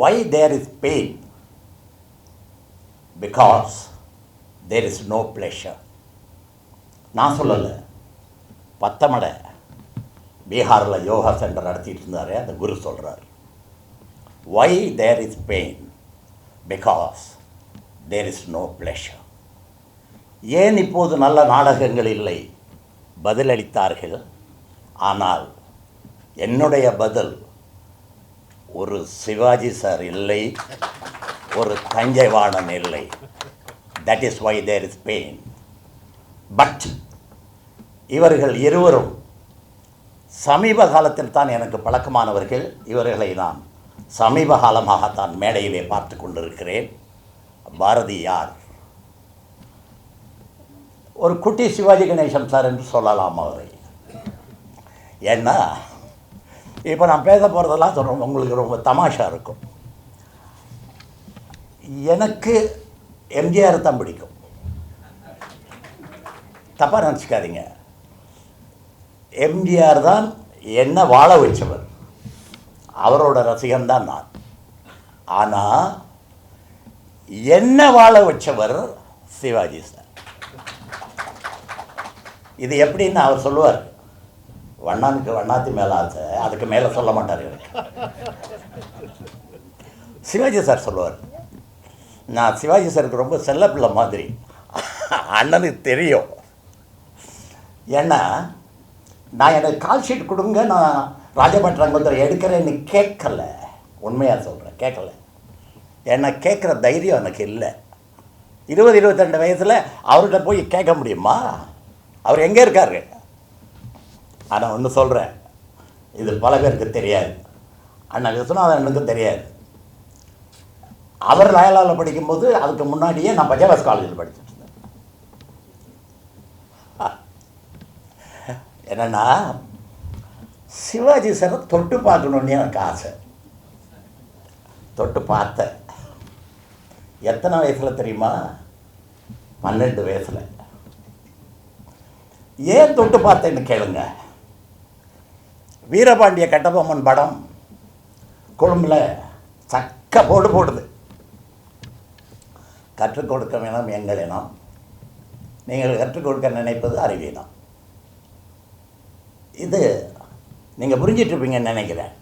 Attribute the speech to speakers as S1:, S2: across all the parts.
S1: why there is pain? Because there is no pleasure. நான் சொல்லலை. பத்தமடை பீகாரில் யோகா சென்டர் நடத்திட்டு இருந்தாரே அந்த குரு சொல்கிறார் why there is pain because there is no pleasure. ஏன் இப்போது நல்ல நாடகங்கள் இல்லை? பதிலளித்தார்கள். ஆனால் என்னுடைய பதில் ஒரு சிவாஜி சார் இல்லை ஒரு தஞ்சைவாணன் இல்லை. That is why there is pain but இவர்கள் இருவரும் சமீப காலத்தில் தான் எனக்கு பழக்கமானவர்கள் இவர்களை நான் சமீப காலமாகத்தான் மேடையிலே பார்த்து கொண்டிருக்கிறேன். பாரதி யார்? ஒரு குட்டி சிவாஜி கணேசன் சார் என்று சொல்லலாம் அவரை. ஏன்னா இப்போ நான் பேச போகிறதெல்லாம் சொல்கிறோம் உங்களுக்கு ரொம்ப தமாஷா இருக்கும். எனக்கு எம்ஜிஆர் தான் பிடிக்கும். தப்பாக நினச்சிக்காதீங்க. எம்ஜிஆர் தான் என்ன வாழ வச்சவர். அவரோட ரசிகன் தான் நான். ஆனால் என்ன வாழ வச்சவர் சிவாஜி சார். இது எப்படின்னு அவர் சொல்லுவார். வண்ணானுக்கு வண்ணாத்தி மேலே ஆசை. அதுக்கு மேலே சொல்ல மாட்டார் எனக்கு சிவாஜி சார் சொல்லுவார். நான் சிவாஜி சாருக்கு ரொம்ப செல்லப்பிள்ளை மாதிரி. அண்ணனுக்கு தெரியும். ஏன்னா நான் எனக்கு கால் ஷீட் கொடுங்க நான் ராஜபட்ரங்கத்தில் எடுக்கிறேன்னு கேட்கல. உண்மையாக சொல்கிறேன் கேட்கல. ஏன்னா கேட்குற தைரியம் எனக்கு இல்லை. இருபது இருபத்திரெண்டு வயசில் அவர்கிட்ட போய் கேட்க முடியுமா? அவர் எங்கே இருக்காரு? ஆனால் ஒன்று சொல்கிறேன் இது பல பேருக்கு தெரியாது. அண்ணா விஸ்வநாதனுக்கும் தெரியாது. அவர் லயலாவில் படிக்கும்போது அதுக்கு முன்னாடியே நான் பஜாவாஸ் காலேஜில் படிச்சுட்டு இருந்தேன். என்னென்னா சிவாஜி சாரை தொட்டு பார்க்கணுன்னு எனக்கு ஆசை. தொட்டு பார்த்தேன் எத்தனை வயசில் தெரியுமா? பன்னெண்டு வயசில். ஏன் தொட்டு பார்த்தேன்னு கேளுங்க. வீரபாண்டிய கட்டபொம்மன் படம் கொழும்பில் சக்க போடு போடுது. கற்றுக் கொடுக்க வேணும் எங்கள் இனம். நீங்கள் கற்றுக் கொடுக்க நினைப்பது அறிவீனம் இது நீங்கள் புரிஞ்சிட்ருப்பீங்கன்னு நினைக்கிறேன்.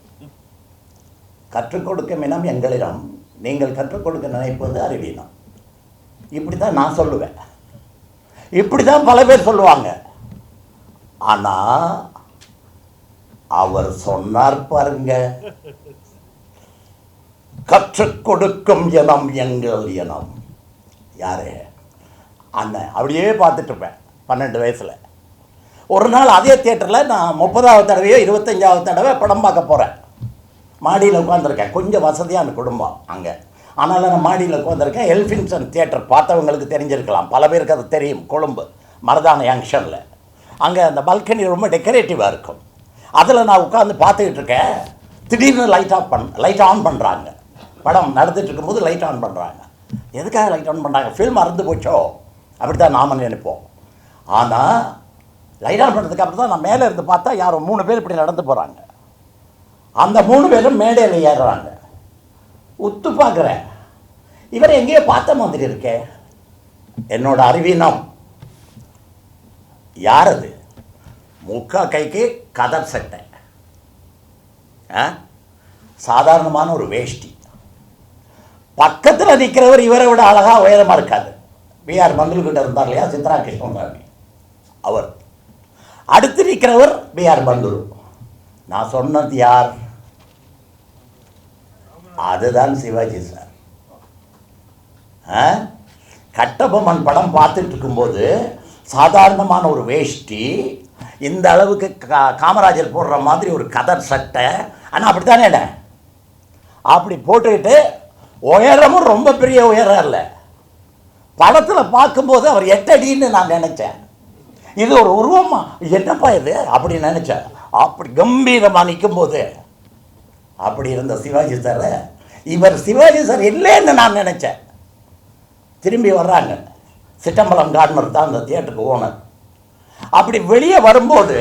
S1: கற்றுக் கொடுக்கும் இனம் எங்களிடம் நீங்கள் கற்றுக் கொடுக்க நினைப்பது அறிவீனம் இப்படி தான் நான் சொல்லுவேன். இப்படி தான் பல பேர் சொல்லுவாங்க. ஆனால் அவர் சொன்னார் பாருங்க. கற்றுக் கொடுக்கும் இனம் எங்கள் இனம். யாரு? அண்ணன். அப்படியே பார்த்துட்டு இருப்பேன் பன்னெண்டு வயசில். ஒரு நாள் அதே தியேட்டரில் நான் முப்பதாவது தடவையோ இருபத்தஞ்சாவது தடவை படம் பார்க்க போகிறேன் மாடியில் உட்காந்துருக்கேன் கொஞ்சம் வசதியான குடும்பம் அங்கே. ஆனாலும் நான் மாடியில் உட்காந்துருக்கேன் எல்ஃபின்சன் தியேட்டர் பார்த்தவங்களுக்கு தெரிஞ்சிருக்கலாம். பல பேருக்கு அது தெரியும். கொழும்பு மரதான ஜங்ஷனில் அங்கே அந்த பல்கனி ரொம்ப டெக்கரேட்டிவாக இருக்கும். அதில் நான் உட்காந்து பார்த்துக்கிட்டு இருக்கேன். திடீர்னு லைட் ஆஃப் பண் லைட் ஆன் பண்ணுறாங்க படம் நடந்துட்டு இருக்கும்போது லைட் ஆன் பண்ணுறாங்க எதுக்காக லைட் ஆன் பண்ணுறாங்க ஃபில்ம் மறந்து போச்சோ? அப்படி தான் நாம நினைப்போம். ஆனால் லைட் ஆன் பண்ணுறதுக்கு அப்புறம் தான் நான் மேலே இருந்து பார்த்தா யாரோ மூணு பேர் இப்படி நடந்து போகிறாங்க அந்த மூணு பேரும் மேடையில் ஏறுறாங்க. உத்து பார்க்குறேன். இவரை எங்கேயோ பார்த்த மாதிரி இருக்கே. என்னோட அறிவீனம். யார் அது? முக்கா கைக்கு கதர் சட்டை. ஆ? சாதாரணமான ஒரு வேஷ்டி. பக்கத்தில் நிற்கிறவர் இவரை விட அழகாக உயரமாக இருக்காது பிஆர் மங்கள்கிட்ட இருந்தார் இல்லையா? சித்ரா கிருஷ்ணசாமி அவர். அடுத்து நிற்கிறவர் பிஆர் பந்துரு நான் சொன்னது யார்? அதுதான் சிவாஜி சார். ஆ? கட்டபொம்மன் படம் பார்த்துட்டு இருக்கும்போது சாதாரணமான ஒரு வேஷ்டி இந்த அளவுக்கு கா காமராஜர் போடுற மாதிரி ஒரு கதர் சட்டை. ஆனால் அப்படி தானே அப்படி போட்டுக்கிட்டு உயரமும் ரொம்ப பெரிய உயரம் இல்லை படத்தில் பார்க்கும்போது அவர் எட்டடின்னு நான் நினச்சேன். இது ஒரு உருவமா? என்னப்பா இது? அப்படி நினச்சேன். அப்படி கம்பீரமாக நிற்கும்போது அப்படி இருந்த சிவாஜி சார் இவர் சிவாஜி சார் இல்லைன்னு நான் நினச்சேன். திரும்பி வர்றாங்க. சிட்டம்பலம் கார்னர் தான் அந்த தியேட்டருக்கு ஓனர். அப்படி வெளியே வரும்போது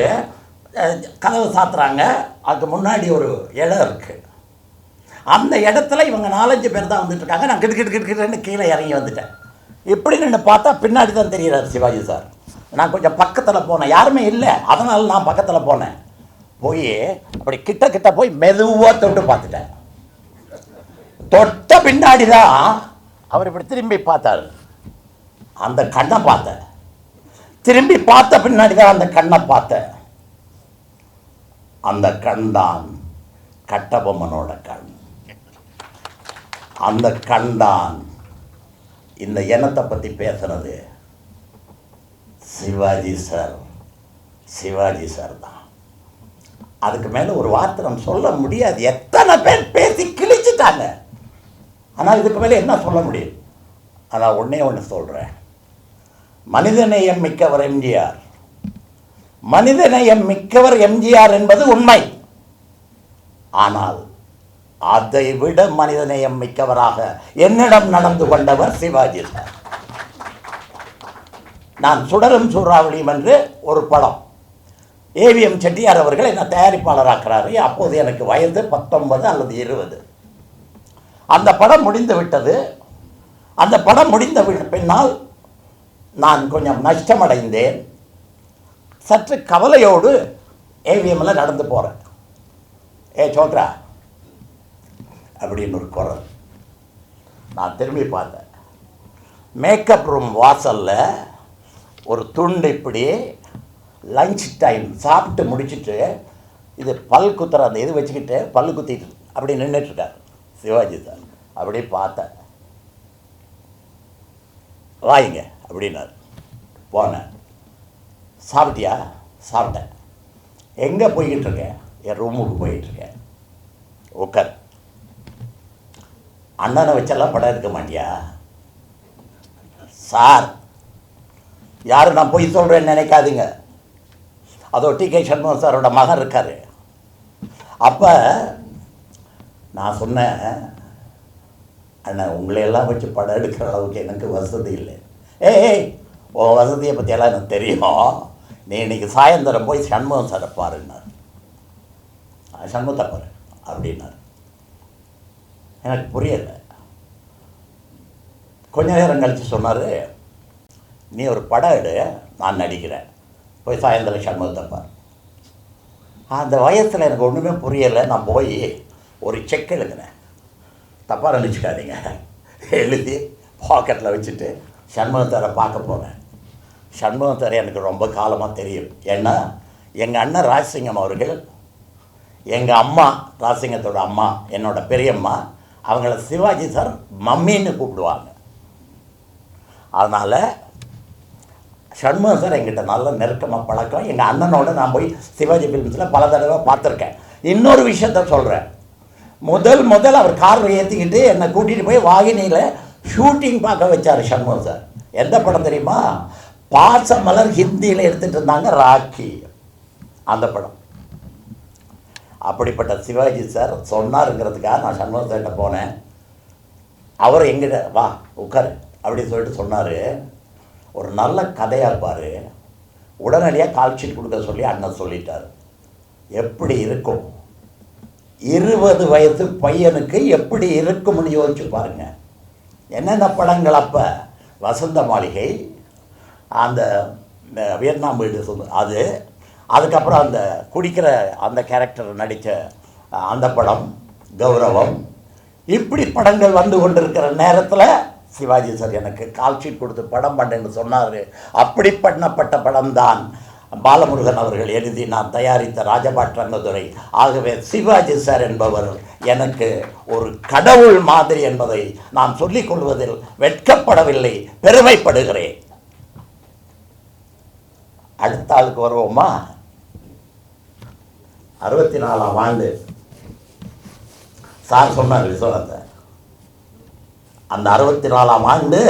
S1: கதவு சாத்துறாங்க. அதுக்கு முன்னாடி ஒரு இடம் இருக்குது அந்த இடத்துல இவங்க நாலஞ்சு பேர் தான் வந்துட்டு இருக்காங்க நான் கிட்டு கிட்டு கிட்டு கிட்டுன்னு கீழே இறங்கி வந்துட்டேன். இப்படி நின்று பார்த்தா பின்னாடி தான் தெரிகிறார் சிவாஜி சார். நான் கொஞ்சம் பக்கத்தில் போனேன். யாருமே இல்லை. அதனால நான் பக்கத்தில் போனேன். போய் அப்படி கிட்ட கிட்ட போய் மெதுவாக தொட்டு பார்த்துட்டேன். தொட்ட பின்னாடி தான் அவர் இப்படி திரும்பி பார்த்தாரு. அந்த கண்ணை பார்த்தேன். திரும்பி பார்த்த பின்னாடி தான் அந்த கண்ணை பார்த்தேன் அந்த கண் தான் கட்டபொம்மனோட கண். அந்த கண் தான் இந்த எண்ணத்தை பற்றி பேசுனது. சிவாஜி சார். சிவாஜி சார் தான். அதுக்கு மேலே ஒரு வார்த்தை நம்ம சொல்ல முடியாது. எத்தனை பேர் பேசி கிழிச்சிட்டாங்க. ஆனால் இதுக்கு மேலே என்ன சொல்ல முடியும்? அதான் ஒன்றே ஒன்று சொல்கிறேன் மனிதநேயம் மிக்கவர் எம்ஜிஆர். மனிதநேயம் மிக்கவர் எம்ஜிஆர் என்பது உண்மை. ஆனால் அதை விட மனிதநேயம் மிக்கவராக என்னிடம் நடந்து கொண்டவர் சிவாஜி. சார் நான் சுடரும் சூறாவளியும் என்று ஒரு படம். ஏவிஎம் செட்டியார் அவர்கள் என்ன தயாரிப்பாளராக்கிறாரு. அப்போது எனக்கு வயது பத்தொன்பது அல்லது இருபது. அந்த படம் முடிந்து விட்டது. அந்த படம் முடிந்த பின்னால் நான் கொஞ்சம் நஷ்டமடைந்தேன். சற்று கவலையோடு ஏவிஎம்ல நடந்து போகிறேன் ஏ சோத்ரா அப்படின்னு ஒரு குரல். நான் திரும்பி பார்த்தேன். மேக்கப் ரூம் வாசலில் ஒரு துண்டு இப்படி லஞ்ச் டைம் சாப்பிட்டு முடிச்சிட்டு இது பல் குத்துற அந்த இது வச்சுக்கிட்டு பல் குத்திட்டு அப்படி நின்றுட்டுருக்கார் சிவாஜி சார். அப்படியே பார்த்தேன். வாங்க. அப்படின்னாரு. போனேன். சாப்பிட்டியா? சாப்பிட்டேன். எங்கே போய்கிட்டு இருக்கேன் என் ரூமுக்கு போயிட்டுருக்கேன் உட்கார் அண்ணனை வச்செல்லாம் படம் எடுக்க மாட்டியா? சார் யாரும் நான் பொய் சொல்கிறேன்னு நினைக்காதீங்க. அதோ டி கே சண்முகம் சாரோட மகன் இருக்கார். அப்போ நான் சொன்னேன் அண்ணன் உங்களையெல்லாம் வச்சு படம் எடுக்கிற அளவுக்கு எனக்கு வசதி இல்லை. ஏய் உன் வசதியை பற்றியெல்லாம் எனக்கு தெரியும். நீ இன்னைக்கு சாயந்தரம் போய் சண்முகம் சாரை பாருன்னார். சண்முகத்தை பாரு அப்படின்னார். எனக்கு புரியலை. கொஞ்ச நேரம் கழித்து சொன்னார் நீ ஒரு படம் எடு நான் நடிக்கிறேன். போய் சாயந்தரம் சண்முகத்தை பாரு. அந்த வயசில் எனக்கு ஒன்றுமே புரியலை. நான் போய் ஒரு செக் எழுதினேன். தப்பாக நினச்சிக்காதீங்க. எழுதி பாக்கெட்டில் வச்சுட்டு சண்முகத்தரை பார்க்க போனேன் சண்முகத்தரை எனக்கு ரொம்ப காலமாக தெரியும். ஏன்னா எங்கள் அண்ணன் ராஜசிங்கம் அவர்கள் எங்கள் அம்மா ராஜசிங்கத்தோட அம்மா என்னோட பெரியம்மா அவங்கள சிவாஜி சார் மம்மின்னு கூப்பிடுவாங்க. அதனால் சண்முகம் சார் எங்கிட்ட நல்ல நெருக்கமாக பழக்கம். எங்கள் அண்ணனோட நான் போய் சிவாஜி ஃபிலிம்ஸில் பல தடவை பார்த்துருக்கேன். இன்னொரு விஷயத்த சொல்கிறேன் முதல் முதல் அவர் காரில் ஏற்றிக்கிட்டு என்னை கூட்டிகிட்டு போய் வாகினியில் ஷூட்டிங் பார்க்க வச்சார் சண்முகம் சார் எந்த படம் தெரியுமா? பாசமலர் ஹிந்தியில் எடுத்துகிட்டு இருந்தாங்க ராக்கி. அந்த படம். அப்படிப்பட்ட சிவாஜி சார் சொன்னாருங்கிறதுக்காக நான் சண்முகம் சார்கிட்ட போனேன். அவர் எங்கிட்ட வா உட்காரு அப்படின்னு சொல்லிட்டு சொன்னார். ஒரு நல்ல கதையாக இருப்பார். உடனடியாக கால்ஷீட் கொடுக்க சொல்லி அண்ணன் சொல்லிட்டார். எப்படி இருக்கும்? இருபது வயது பையனுக்கு எப்படி இருக்கும்னு யோசிச்சு பாருங்கள் என்னென்ன படங்கள் அப்போ? வசந்த மாளிகை அந்த வியட்நாம் வீடு சொந்த அது. அதுக்கப்புறம் அந்த குடிக்கிற அந்த கேரக்டர் நடித்த அந்த படம் கௌரவம். இப்படி படங்கள் வந்து கொண்டிருக்கிற நேரத்தில் சிவாஜி சார் எனக்கு கால்ஷீட் கொடுத்து படம் பண்ணேன்னு சொன்னார். அப்படி பண்ணப்பட்ட படம்தான். பாலமுருகன் அவர்கள் எழுதி நான் தயாரித்த ராஜபாட் ரங்கதுரை ஆகவே சிவாஜி சார் என்பவர் எனக்கு ஒரு கடவுள் மாதிரி என்பதை நான் சொல்லிக் கொள்வதில் வெட்கப்படவில்லை பெருமைப்படுகிறேன். அடுத்த ஆளுக்கு வருவோமா? அறுபத்தி நாலாம் ஆண்டு. சார் சொன்னார் விஸ்வநாதன் அந்த அறுபத்தி நாலாம் ஆண்டு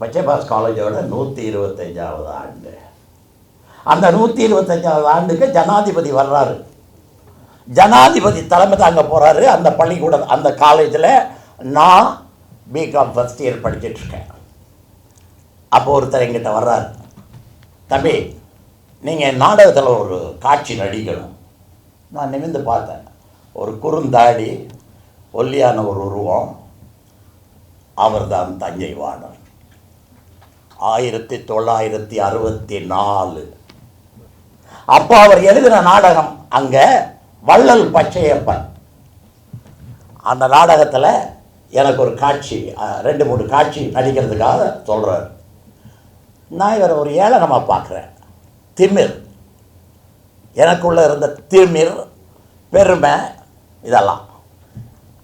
S1: பச்சைபாஸ் காலேஜோட நூற்றி இருபத்தஞ்சாவது ஆண்டு. அந்த நூற்றி இருபத்தஞ்சாவது ஆண்டுக்கு ஜனாதிபதி வர்றாரு. ஜனாதிபதி தலைமை தாங்க போகிறாரு அந்த பள்ளிக்கூடம் அந்த காலேஜில் நான் பிகாம் ஃபஸ்ட் இயர் படிச்சிட்ருக்கேன் அப்போ ஒருத்தர் எங்கிட்ட வர்றார். தம்பி நீங்கள் நாடகத்தில் ஒரு காட்சி நடிக்கணும். நான் நிமிர்ந்து பார்த்தேன். ஒரு குறுந்தாடி ஒல்லியான ஒரு உருவம். அவர்தான் தஞ்சை வாணர் ஆயிரத்தி தொள்ளாயிரத்தி அறுபத்தி நாலு அப்போ அவர் எழுதின நாடகம் அங்கே வள்ளல் பச்சையப்பன். அந்த நாடகத்தில் எனக்கு ஒரு காட்சி ரெண்டு மூணு காட்சி நடிக்கிறதுக்காக சொல்கிறார் நான் இவரை ஒரு ஏளனமாக பார்க்குறேன். திமிர். எனக்குள்ளே இருந்த திமிர் பெருமை இதெல்லாம்.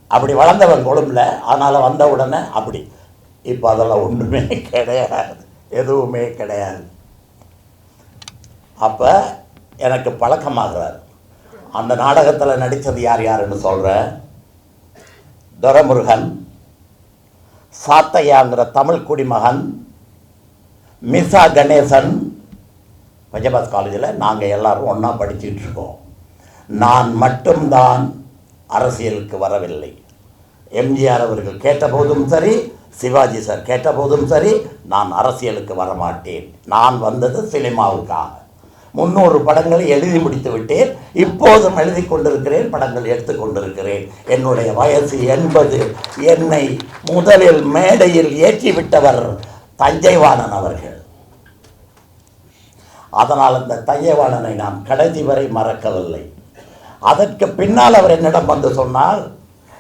S1: அப்படி வளர்ந்தவன் கொழும்புல அதனால் வந்த உடனே அப்படி. இப்போ அதெல்லாம் ஒன்றுமே கிடையாது. எதுவுமே கிடையாது. அப்போ எனக்கு பழக்கமாகிறார். அந்த நாடகத்தில் நடித்தது யார் யாருன்னு சொல்கிறேன் துரமுருகன் சாத்தையாங்கிற தமிழ் குடிமகன் மிசா கணேசன். பஞ்சபாத் காலேஜில் நாங்கள் எல்லாரும் ஒன்றா படிச்சுட்டு இருக்கோம். நான் மட்டும்தான் அரசியலுக்கு வரவில்லை. எம்ஜிஆர் அவர்கள் கேட்டபோதும் சரி சிவாஜி சார் கேட்டபோதும் சரி நான் அரசியலுக்கு வரமாட்டேன். நான் வந்தது சினிமாவுக்காக. முன்னூறு படங்களை எழுதி முடித்து விட்டேன் இப்போதும் எழுதி கொண்டிருக்கிறேன் படங்கள் எடுத்துக்கொண்டிருக்கிறேன் என்னுடைய வயசு எண்பது. என்னை முதலில் மேடையில் ஏற்றிவிட்டவர் தஞ்சைவாணன் அவர்கள். அதனால் அந்த தஞ்சைவாணனை நான் கடைசி வரை மறக்கவில்லை. அதற்கு பின்னால் அவர் என்னிடம் வந்து சொன்னால்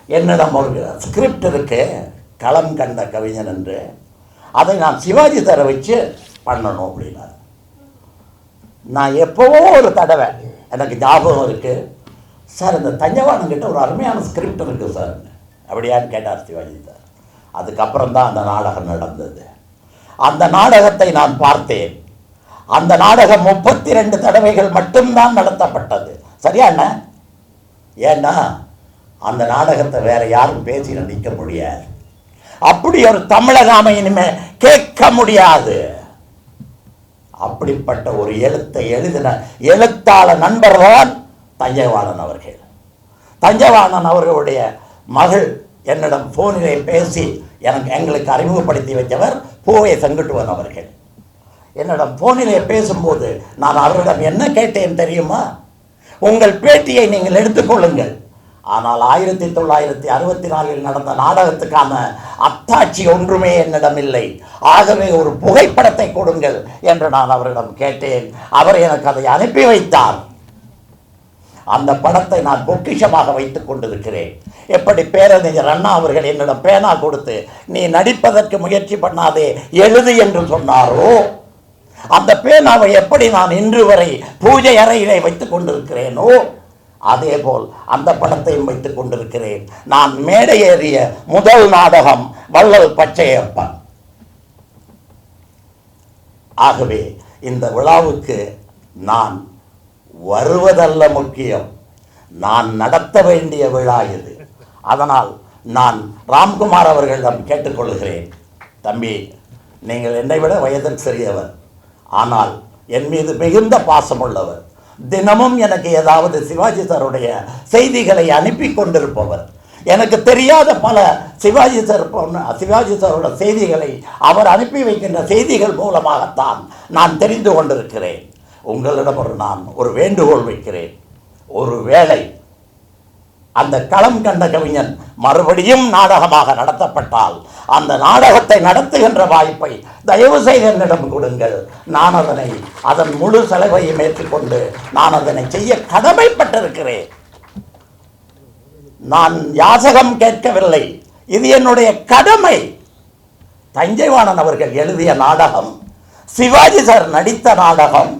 S1: என்னிடம் ஒரு ஸ்கிரிப்ட் இருக்கு களம் கண்ட கவிஞன் என்று. அதை நான் சிவாஜி தர வச்சு பண்ணணும் அப்படின்னார். நான் எப்போவோ ஒரு தடவை எனக்கு ஞாபகம் இருக்குது சார் இந்த தஞ்சவானங்கிட்ட ஒரு அருமையான ஸ்கிரிப்ட் இருக்குது சார். அப்படியான்னு கேட்டார் சிவாஜி சார். அதுக்கப்புறம் தான் அந்த நாடகம் நடந்தது. அந்த நாடகத்தை நான் பார்த்தேன். அந்த நாடகம் முப்பத்தி ரெண்டு தடவைகள் மட்டும்தான் நடத்தப்பட்டது. சரியா என்ன? ஏன்னா அந்த நாடகத்தை வேற யாரும் பேசி நடிக்க முடியாது. அப்படி ஒரு தமிழக அமையினுமே கேட்க முடியாது. அப்படிப்பட்ட ஒரு எழுத்தை எழுதின எழுத்தாள நண்பர்தான் தஞ்சைவாணன் அவர்கள். தஞ்சைவாணன் அவர்களுடைய மகள் என்னிடம் ஃபோனிலே பேசி எனக்கு எங்களுக்கு அறிமுகப்படுத்தி வைத்தவர் பூவை செங்கட்டுவன் அவர்கள். என்னிடம் ஃபோனிலே பேசும்போது நான் அவரிடம் என்ன கேட்டேன் தெரியுமா? உங்கள் பேட்டியை நீங்கள் எடுத்துக்கொள்ளுங்கள் ஆனால் ஆயிரத்தி தொள்ளாயிரத்தி அறுபத்தி நாலில் நடந்த நாடகத்துக்கான அத்தாட்சி ஒன்றுமே என்னிடம் இல்லை ஆகவே ஒரு புகைப்படத்தை கொடுங்கள் என்று நான் அவரிடம் கேட்டேன். அவர் எனக்கு அதை அனுப்பி வைத்தார். அந்த படத்தை நான் பொக்கிஷமாக வைத்துக் கொண்டிருக்கிறேன். எப்படி பேரறிஞர் அண்ணா அவர்கள் என்னிடம் பேனா கொடுத்து நீ நடிப்பதற்கு முயற்சி பண்ணாதே எழுது என்று சொன்னாரோ? அந்த பேனாவை எப்படி நான் இன்று வரை பூஜை அறையிலே வைத்துக் கொண்டிருக்கிறேனோ? அதே போல் அந்த படத்தையும் வைத்துக் கொண்டிருக்கிறேன். நான் மேடையேறிய முதல் நாடகம் வள்ளல் பச்சையப்பன். ஆகவே இந்த விழாவுக்கு நான் வருவதல்ல முக்கியம். நான் நடத்த வேண்டிய விழா இது. அதனால் நான் ராம்குமார் அவர்களிடம் கேட்டுக்கொள்கிறேன். தம்பி நீங்கள் என்னை விட வயதில் சிறியவர். ஆனால் என் மீது மிகுந்த பாசமுள்ளவர். தினமும் எனக்கு ஏதாவது சிவாஜி சாருடைய செய்திகளை அனுப்பி கொண்டிருப்பவர். எனக்கு தெரியாத பல சிவாஜி சார் சிவாஜி சாரோட செய்திகளை அவர் அனுப்பி வைக்கின்ற செய்திகள் மூலமாகத்தான் நான் தெரிந்து கொண்டிருக்கிறேன். உங்களிடம் ஒரு நான் ஒரு வேண்டுகோள் வைக்கிறேன். ஒரு வேளை அந்த களம் கண்ட கவிஞன் மறுபடியும் நாடகமாக நடத்தப்பட்டால் அந்த நாடகத்தை நடத்துகின்ற வாய்ப்பை தயவு செய்து என்னிடம் கொடுங்கள். நான் அதனை அதன் முழு செலவையும் ஏற்றுக்கொண்டு நான் அதனை செய்ய கடமைப்பட்டிருக்கிறேன். நான் யாசகம் கேட்கவில்லை. இது என்னுடைய கடமை. தஞ்சைவாணன் அவர்கள் எழுதிய நாடகம் சிவாஜி சார் நடித்த நாடகம்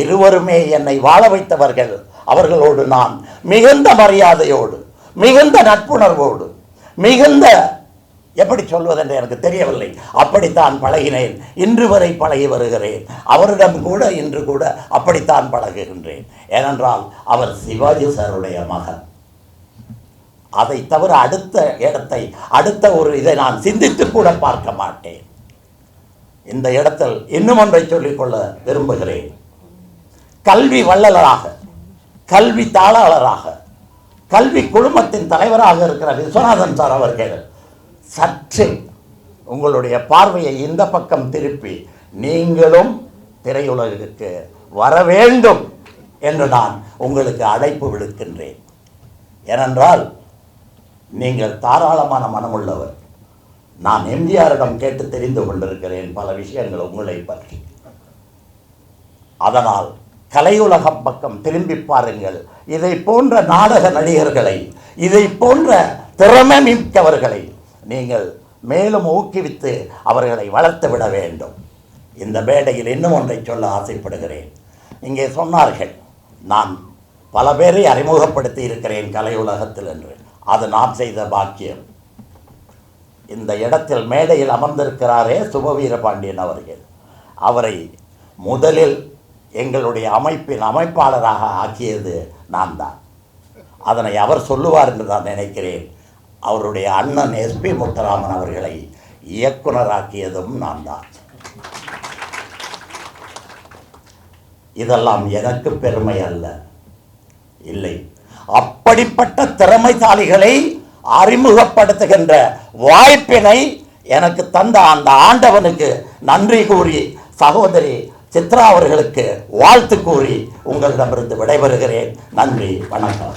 S1: இருவருமே என்னை வாழ வைத்தவர்கள். அவர்களோடு நான் மிகுந்த மரியாதையோடு மிகுந்த நட்புணர்வோடு மிகுந்த எப்படி சொல்வதென்று எனக்கு தெரியவில்லை. அப்படித்தான் பழகினேன். இன்று வரை பழகி வருகிறேன். அவரிடம் கூட இன்று கூட அப்படித்தான் பழகுகின்றேன். ஏனென்றால் அவர் சிவாஜி சாருடைய மகன். அதை தவிர அடுத்த இடத்தை அடுத்த ஒரு இதை நான் சிந்தித்து கூட பார்க்க மாட்டேன். இந்த இடத்தில் இன்னும் ஒன்றை சொல்லிக்கொள்ள விரும்புகிறேன். கல்வி வள்ளலராக கல்வி தாளாளராக கல்வி குழுமத்தின் தலைவராக இருக்கிற விஸ்வநாதன் சார் அவர்கள் சற்று உங்களுடைய பார்வையை இந்த பக்கம் திருப்பி நீங்களும் திரையுலகிற்கு வர வேண்டும் என்று நான் உங்களுக்கு அழைப்பு விடுக்கின்றேன். ஏனென்றால் நீங்கள் தாராளமான மனமுள்ளவர். நான் எம்ஜிஆரிடம் கேட்டு தெரிந்து கொண்டிருக்கிறேன் பல விஷயங்கள் உங்களை பற்றி. அதனால் கலையுலகம் பக்கம் திரும்பி பாருங்கள். இதை போன்ற நாடக நடிகர்களை இதை போன்ற திறமை மிக்கவர்களை நீங்கள் மேலும் ஊக்குவித்து அவர்களை வளர்த்து விட வேண்டும். இந்த மேடையில் இன்னும் ஒன்றை சொல்ல ஆசைப்படுகிறேன். இங்கே சொன்னார்கள் நான் பல பேரை அறிமுகப்படுத்தி இருக்கிறேன் கலையுலகத்தில் என்று. அது நான் செய்த பாக்கியம். இந்த இடத்தில் மேடையில் அமர்ந்திருக்கிறாரே சுபவீர பாண்டியன் அவர்கள். அவரை முதலில் எங்களுடைய அமைப்பின் அமைப்பாளராக ஆக்கியது நான் தான் அதனை அவர் சொல்லுவார் என்று நான் நினைக்கிறேன். அவருடைய அண்ணன் எஸ்பி முத்துராமன் அவர்களை இயக்குனராக்கியதும் நான் தான் இதெல்லாம் எனக்கு பெருமை அல்ல. இல்லை. அப்படிப்பட்ட திறமைசாலிகளை அறிமுகப்படுத்துகின்ற வாய்ப்பினை எனக்கு தந்த அந்த ஆண்டவனுக்கு நன்றி கூறி சகோதரி சித்ரா அவர்களுக்கு வாழ்த்து கூறி உங்களிடமிருந்து விடைபெறுகிறேன். நன்றி வணக்கம்.